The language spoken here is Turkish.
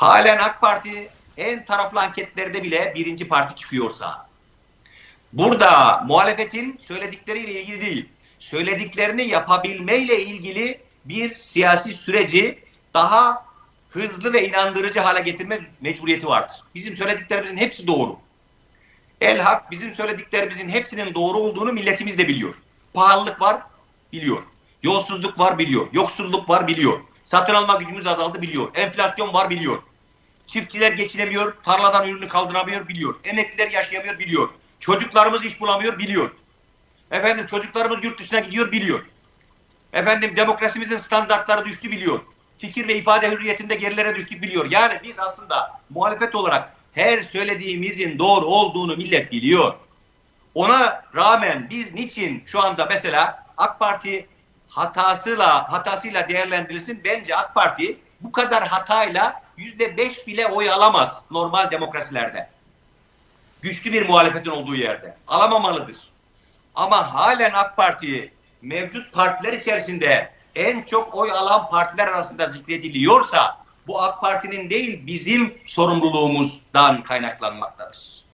halen AK Parti en taraflı anketlerde bile birinci parti çıkıyorsa, burada muhalefetin söyledikleriyle ilgili değil, söylediklerini yapabilmeyle ilgili bir siyasi süreci daha hızlı ve inandırıcı hale getirme mecburiyeti vardır. Bizim söylediklerimizin hepsi doğru. El hak bizim söylediklerimizin hepsinin doğru olduğunu milletimiz de biliyor. Pahalılık var, biliyor. Yolsuzluk var, biliyor. Yoksulluk var, biliyor. Satın alma gücümüz azaldı, biliyor. Enflasyon var, biliyor. Çiftçiler geçinemiyor, tarladan ürünü kaldıramıyor, biliyor. Emekliler yaşayamıyor, biliyor. Çocuklarımız iş bulamıyor, biliyor. Efendim çocuklarımız yurt dışına gidiyor, biliyor. Efendim demokrasimizin standartları düştü, biliyor. Fikir ve ifade hürriyetinde gerilere düştük, biliyor. Yani biz aslında muhalefet olarak her söylediğimizin doğru olduğunu millet biliyor. Ona rağmen biz niçin şu anda mesela AK Parti hatasıyla hatasıyla değerlendirilsin bence AK Parti bu kadar hatayla yüzde beş bile oy alamaz normal demokrasilerde. Güçlü bir muhalefetin olduğu yerde. Alamamalıdır. Ama halen AK Parti mevcut partiler içerisinde en çok oy alan partiler arasında zikrediliyorsa bu AK Parti'nin değil bizim sorumluluğumuzdan kaynaklanmaktadır.